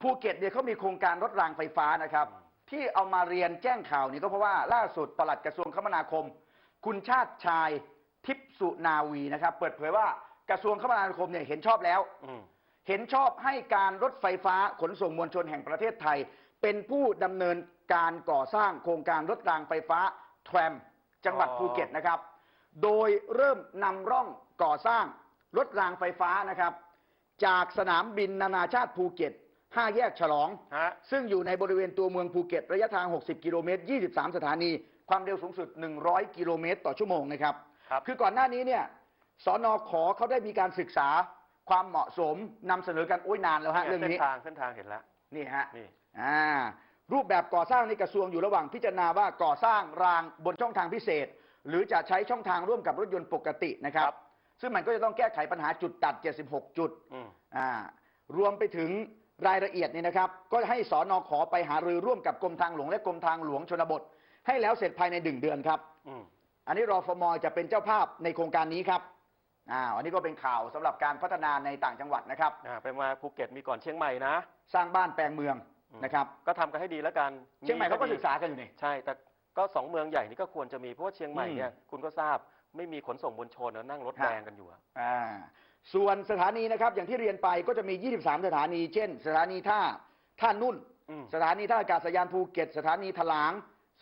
ภูเก็ตเนี่ยเขามีโครงการรถรางไฟฟ้านะครับ ที่เอามาเรียนแจ้งข่าวนี้ก็เพราะว่าล่าสุดปลัดกระทรวงคมนาคม คุณชาติชายทิพย์สุนาวีนะครับ เปิดเผยว่ากระทรวงคมนาคมเนี่ยเห็นชอบแล้วอืมเห็นชอบให้การรถไฟฟ้าขนส่งมวลชนแห่งประเทศไทย เป็นผู้ดำเนินการก่อสร้างโครงการรถรางไฟฟ้าแทรมจังหวัดอ๋อภูเก็ตนะครับ โดยเริ่มนำร่องก่อสร้างรถรางไฟฟ้านะครับ จากสนามบินนานาชาติภูเก็ต 5 แยกฉลอง ฮะ ซึ่งอยู่ในบริเวณตัวเมืองภูเก็ต ระยะทาง 60 กิโลเมตร 23 สถานี ความเร็วสูงสุด 100 กิโลเมตรต่อชั่วโมงนะครับ ครับ คือก่อนหน้านี้เนี่ยสอนอขอเขาได้มีการศึกษาความเหมาะสมนำเสนอกันโอ้ยนานแล้วฮะเรื่องเส้นนี้ทางเส้นทางเห็นแล้ว นี่ฮะ นี่ อ่า รูปแบบก่อสร้างในกระทรวงอยู่ระหว่างพิจารณาว่าก่อสร้างรางบนช่องทางพิเศษ หรือจะใช้ช่องทางร่วมกับรถยนต์ปกตินะครับครับซึ่งมันก็จะต้องแก้ไขปัญหาจุดตัด 76 จุด อืม อ่ารวมไปถึง รายละเอียดนี่นะครับ ก็ให้สอนอขอไปหารือร่วมกับกรมทางหลวงและกรมทางหลวงชนบท ให้แล้วเสร็จภายในหนึ่งเดือนครับอืมอันนี้รอฟมจะเป็นเจ้าภาพในโครงการนี้ครับอ่าอันนี้ก็เป็นข่าวสำหรับการพัฒนาในต่างจังหวัดนะครับอ่าไปมาภูเก็ตมีก่อนเชียงใหม่นะ สร้างบ้านแปลงเมืองอืมนะครับก็ทำกันให้ดีแล้วกันเชียงใหม่เขาก็ดีศึกษากันอยู่นี่ใช่ แต่ก็สองเมืองใหญ่นี่ก็ควรจะมีเพราะว่าเชียงใหม่อืมเนี่ยคุณก็ทราบไม่มีขนส่งมวลชนนะนั่งรถฮะแดงกันอยู่อะอ่า ส่วนสถานีนะครับอย่างที่เรียนไปก็จะมี 23 สถานี เช่น สถานีท่าท่านุ่น อืม สถานีท่าอากาศยานภูเก็ต สถานีถลาง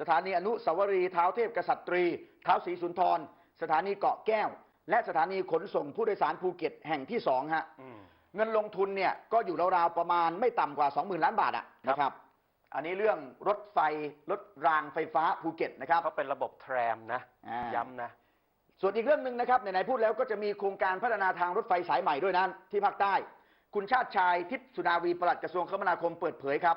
สถานีอนุสาวรีย์เท้าเทพกษัตรีเท้าศรีสุนทร สถานีเกาะแก้ว และสถานีขนส่งผู้โดยสารภูเก็ตแห่งที่สองฮะ อืม เงินลงทุนเนี่ยก็อยู่ราวๆประมาณไม่ต่ำกว่า 20,000 ล้านบาทอะครับ นะครับ อันนี้เรื่องรถไฟรถรางไฟฟ้าภูเก็ตนะครับ เขาเป็นระบบแทรมนะ อ่า ย้ำนะ ส่วนอีกเรื่องหนึ่งนะครับไหนๆพูดแล้วก็จะมีโครงการพัฒนาทางรถไฟสายใหม่ด้วยนะที่ภาคใต้ คุณชาติชายทิพย์สุนาวีปลัดกระทรวงคมนาคมเปิดเผยครับ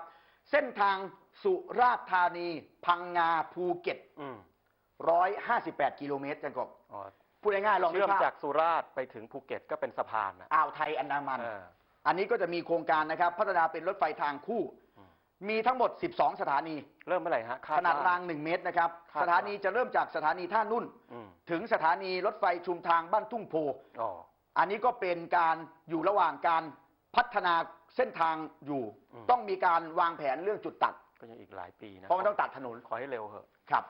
เส้นทางสุราษฎร์ธานี พังงาภูเก็ตอืม158กิโลเมตรจังกบอ๋อพูดง่ายๆลองนึเชื่อกมภาพจากสุราษฎร์ไปถึงภูเก็ตก็เป็นสะพานนะอ่าวไทยอันดามันเอออันนี้ก็จะมีโครงการนะครับ พัฒนาเป็นรถไฟทางคู่อื มมีทั้งหมด 12 สถานี เริ่มเมื่อไหร่ฮะคขนาดว่ ราง 1 เมตรนะครับ คาดว่าสถานีจะเริ่มจากสถานีท่านุ่น อืม ถึงสถานีรถไฟชุมทางบ้านทุ่งโพ อ๋อ อันนี้ก็เป็นการอยู่ระหว่างการพัฒนาเส้นทางอยู่ อืม ต้องมีการวางแผนเรื่องจุดตัด ก็ยังอีกหลายปีนะเพราะมันต้องตัดถนน ขอให้เร็วเหอะครับ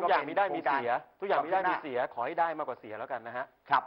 ทุกอย่างมีได้มีโครงการเสีย ทุกอย่างมีได้ความคืบหมีน้าเสีย ขอให้ได้มากกว่าเสียแล้วกันนะฮะ ครับ